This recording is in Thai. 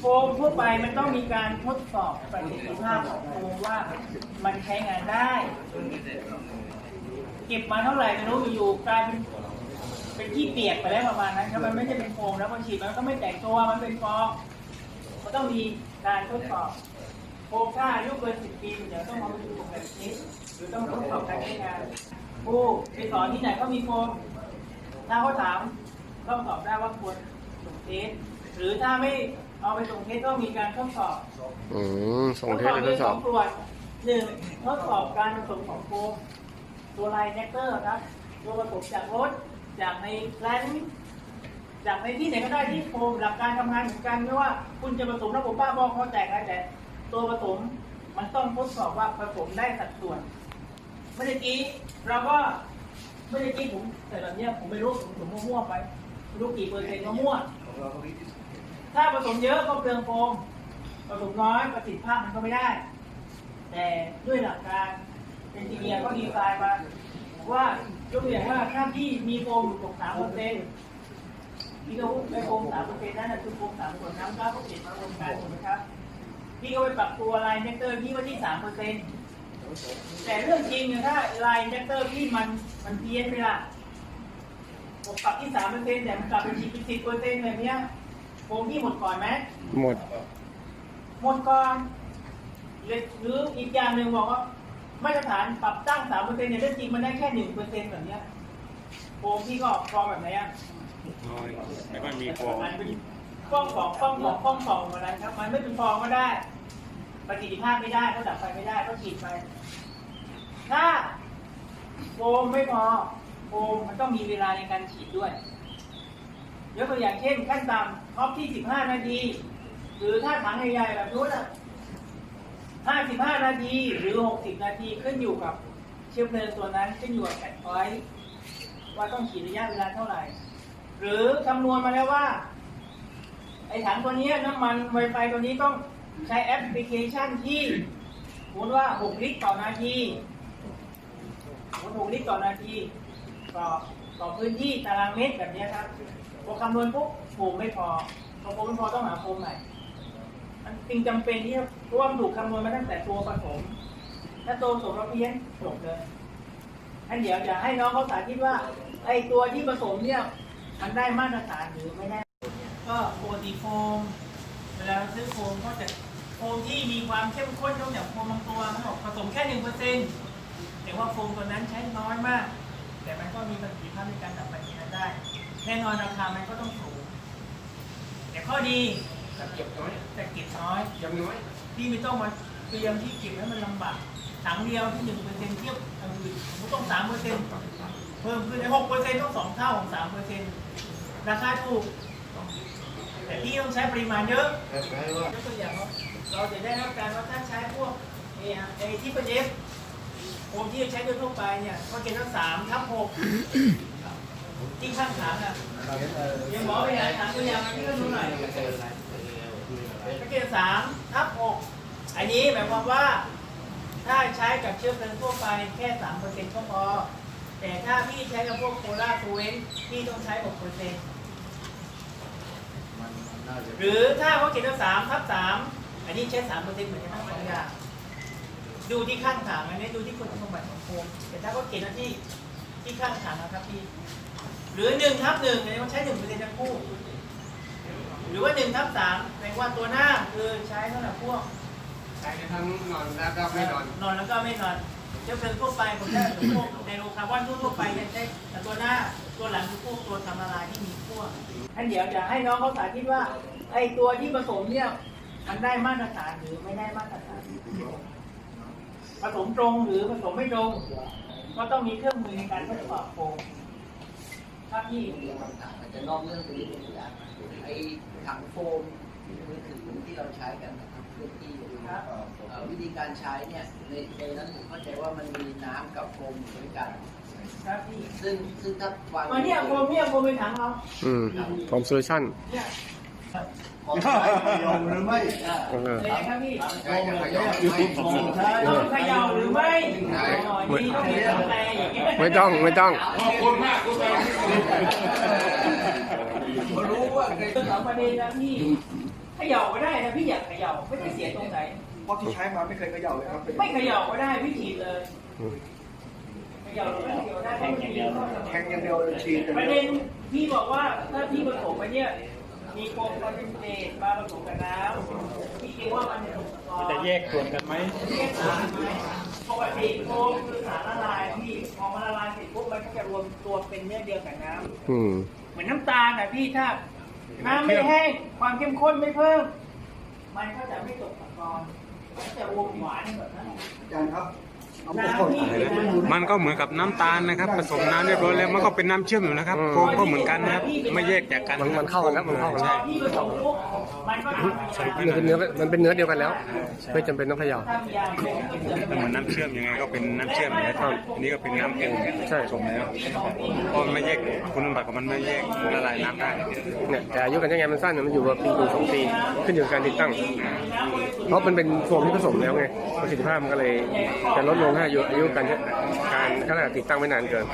โฟมทั่วไปมันต้องมีการทดสอบประสิทธิภาพของโฟมว่ามันใช้งานได้ เก็บมาเท่าไหร่ไม่รู้อยู่ๆกลายเป็นเป็นที่เปียกไปแล้วประมาณนั้นครับมันไม่ใช่เป็นโฟมแล้วพอฉีดมันก็ไม่แตกตัวมันเป็นฟองมันต้องมีการทดสอบโฟมถ้าอายุเกินสิบปีเดี๋ยวต้องมาดูแบบนี้หรือต้องทดสอบการใช้งานผู้ไปสอนที่ไหนก็มีโฟมถ้าเขาถามต้องตอบได้ว่าควรส่งเทส หรือถ้าไม่เอาไปส่งเทสก็มีการทดสอบอืมส่งเทสไปทดสอบทดสอบตรวจหนึ่งทดสอบการผสมของโฟมตัวไลน์แนคเตอร์ครับตัวผสมจากรถจากในร้านจากในที่ไหนก็ได้ที่โฟมหลักการทำงานเหมือนกันไม่ว่าคุณจะผสมระบบบ้าบอคอแตกอะไรแต่ตัวผสมมันต้องทดสอบว่าผสมได้สัดส่วน เมื่อกี้เราก็เมื่อกี้ผมแต่แบบเนี้ยผมไม่รู้ผมผมมั่วๆไปไม่รู้กี่เปอร์เซ็นต์ก็มั่ว ถ้าผสมเยอะก็เปลืองโฟมผสมน้อยประสิทธิภาพมันก็ไม่ได้ แต่ด้วยหลักการเป็นทีเดียก็ดีไซน์มาว่ายกตัวอย่างว่าถ้าพี่มีโฟมอยู่ตกสามเปอร์เซ็นต์พี่ก็ไอ้โฟมสามเปอร์เซ็นต์นั่นคือโฟมสามส่วนน้ำเก้าก็เก็บมารวมกันถูกไหมครับพี่ก็ไปปรับตัวไลน์เนคเตอร์พี่ไว้ที่สามเปอร์เซ็นต์แต่เรื่องจริงเนี่ยถ้าไลน์แจ็คเตอร์ที่มันมันเพี้ยนไปละผมปรับที่สามเปอร์เซ็นต์แต่มันกลับเป็นสิบสิบเปอร์เซ็นต์แบบเนี้ย ผมที่หมดก่อนไหมหมด หมดก่อนหรืออีกอย่างหนึ่งบอกว่ามาตรฐานปรับตั้งสามเปอร์เซ็นต์เนี่ยเรื่องจริงมันได้แค่หนึ่งเปอร์เซ็นต์แบบเนี้ยผมพี่ก็ฟองแบบไหนอะน้อยไม่ค่อยมีฟองมันเป็นฟองสองฟองสองฟองสองอะไรครับ มันไม่เป็นฟองก็ได้ ประสิทธิภาพไม่ได้ก็ดับไฟไม่ได้ก็ฉีดไปถ้าโฟมไม่พอโฟมมันต้องมีเวลาในการฉีดด้วย ยกตัวอย่างเช่นขั้นต่ำท็อปที่ 15 นาที หรือถ้าถังใหญ่ๆแบบนู้นอะ55 นาทีหรือ 60 นาทีขึ้นอยู่กับเชื้อเพลิงตัวนั้นขึ้นอยู่กับแฟตพอยต์ว่าต้องฉีดระยะเวลาเท่าไหร่ หรือคำนวณมาแล้วว่า ไอ้ถังตัวนี้น้ำมัน Wi-Fi ตัวนี้ต้องใช้แอปพลิเคชันที่สมมติว่า 6 ลิตรต่อนาทีสมมติ6ลิตรต่อนาที ต่อต่อพื้นที่ตารางเมตรแบบนี้ครับพอคำนวณปุ๊บโฟมไม่พอพอโฟมไม่พอต้องหาโฟมใหม่มันจริงจำเป็นที่เพราะว่ามันถูกคำนวณมาตั้งแต่ตัวผสมถ้าตัวผสมเราเพี้ยนจบเลยอันเดี๋ยวจะให้น้องเขาสาธิตว่าไอตัวที่ผสมเนี่ยมันได้มาตรฐานหรือไม่ได้ ก็โปกติโฟมเวลาเราซื้อโฟมก็จะโฟมที่มีความเข้มข้นต้องอย่างโฟมบางตัวมันบอกผสมแค่หนึ่งเปอร์เซ็นต์แต่ว่าโฟมตัวนั้นใช้น้อยมาก ก็มีประสิทธิภาพในการดับไฟนั้นได้ แน่นอนราคามันก็ต้องสูง แต่ข้อดีเก็บน้อยแต่เก็บน้อยยังน้อยพี่ไม่ต้องมาเตรียมที่เก็บให้มันลำบากถังเดียวที่หนึ่งเปอร์เซ็นต์เทียบอันอื่นมันต้องสามเปอร์เซ็นต์เพิ่มขึ้นในหกเปอร์เซ็นต์ต้องสองเท่าของสามเปอร์เซ็นต์ราคาถูก แต่พี่ต้องใช้ปริมาณเยอะยกตัวอย่างว่าเราจะได้รับการว่าถ้าใช้พวกเอไอที่ประเย็บ โฟมที่ใช้โดยทั่วไปเนี่ยก็เกณฑ์ละสามทับหกที่ข้างถังอะเดี๋ยวหมอไปหาถังตัวอย่างมาที่ก็ดูหน่อยก็เกณฑ์สามทับหกอันนี้หมายความว่า ถ้าใช้กับเชื้อเพลิงทั่วไปแค่สามเปอร์เซ็นต์ก็พอ แต่ถ้าพี่ใช้กับพวกโคลาทูเวนพี่ต้องใช้หกเปอร์เซ็นต์หรือถ้าเขาเขียนว่าสามทับสามอันนี้ใช้สามเปอร์เซ็นต์เหมือนกันทั้งสองอย่าง ดูที่ข้างถังอันนี้ดูที่คุณสมบัติของโฟมแต่ถ้าเขาเขียนว่าที่ที่ข้างถังนะครับพี่หรือหนึ่งทับหนึ่งอันนี้มันใช้หนึ่งเปอร์เซ็นต์ทั้งคู่ หรือว่าหนึ่งทับสามแปลว่าตัวหน้าคือใช้สำหรับพวกใช้ทั้งนอนแล้วก็ไม่นอน นอนแล้วก็ไม่นอนเชื้อเพลิงทั่วไปผมได้พวกไดโรคาร์บอนทั่วๆไปเนี่ยใช้แต่ตัวหน้าตัวหลังคือพวกตัวทำละลายที่มีขั้วท่านเดี๋ยวจะให้น้องเขาสาธิตว่าไอตัวที่ผสมเนี่ยมันได้มาตรฐานหรือไม่ได้มาตรฐาน ผสมตรงหรือผสมไม่ตรง ก็ต้องมีเครื่องมือในการทดสอบโฟมครับพี่อาจจะนอกเรื่องไปนิดนึงนะไอ้ถังโฟมมือถือที่เราใช้กันนะครับเคลื่อนที่นะครับเอ่อวิธีการใช้เนี่ยในในนั้นผมเข้าใจว่ามันมีน้ำกับโฟมอยู่ด้วยกันครับพี่ซึ่งซึ่งถ้าวางมาเนี่ยโฟมเนี่ยโฟมเป็นถังเราอืมพร้อมโซลูชั่นเนี่ย ของใช้ยอมหรือไม่เออ เลยนะครับพี่โฟมเนี่ยใช้ต้องเขย่าหรือไม่อ๋อนี่ต้องมีกาแฟอย่างเงี้ยไม่ต้องไม่ต้อง ขอบคุณมากคุณแม่รู้ว่าคือสองประเด็นนะพี่เขย่าก็ได้นะพี่อยากเขย่าไม่ได้เสียตรงไหน เพราะที่ใช้มาไม่เคยเขย่าเลยครับไม่เขย่าก็ได้พี่ฉีดเลยเขย่าเราไม่เขย่าได้แทงอย่างเดียวแทงอย่างเดียวเลยฉีดอย่างประเดีเด็ยนวพี่บอกว่าถ้าพี่ผสมไปเนี่ย มีโฟมคอนเดนเซตมาผสมกับน้ำพี่คิดว่ามันจะถูกต้องจะแยกส่วนกันไหมแยกส่วนไหมปกติโฟมคือสารละลายพี่พอมันละลายเสร็จปุ๊บมันก็จะรวมตัวเป็นเนื้อเดียวกับน้ำอืมเหมือนน้ำตาลนะพี่ถ้าน้ำไม่แห้งความเข้มข้นไม่เพิ่ม มันก็จะไม่ตกตะกอนมันก็จะรวมหวานแบบนั้นอาจารย์ครับ เอาไปน้ำก่อนพี่เป็นน้ำมันก็เหมือนกับน้ำตาลนะครับ ผสมน้ำเรียบร้อยแล้วมันก็เป็นน้ำเชื่อมอยู่นะครับโฟมก็เหมือนกันนะครับไม่แยกจากกันมันมันเข้ากันแล้วมันเข้ากันแล้วพี่ผสมปุ๊บมันก็ทำให้มันเป็นเนื้อมันเป็นเนื้อเดียวกันแล้ว ไม่จำเป็นต้องเขย่าทำยาเป็นก็จะมันเหมือนน้ำเชื่อมยังไงก็เป็นน้ำเชื่อมนะครับอันนี้ก็เป็นน้ำเค็มใช่ผสมแล้วเพราะมันไม่แยกคุณสมบัติของมันไม่แยกละลายน้ำได้เนี่ยแต่อายุการใช้งานมันสั้นมันอยู่ประมาณปีหนึ่งสองปีขึ้นอยู่กับการติดตั้ง เพราะมันเป็นโฟมที่ผสมแล้วไงประสิทธิภาพมันก็เลยจะลดลงถ้าอายุอายุการใช้การขนาดติดตั้งไม่นานเกิน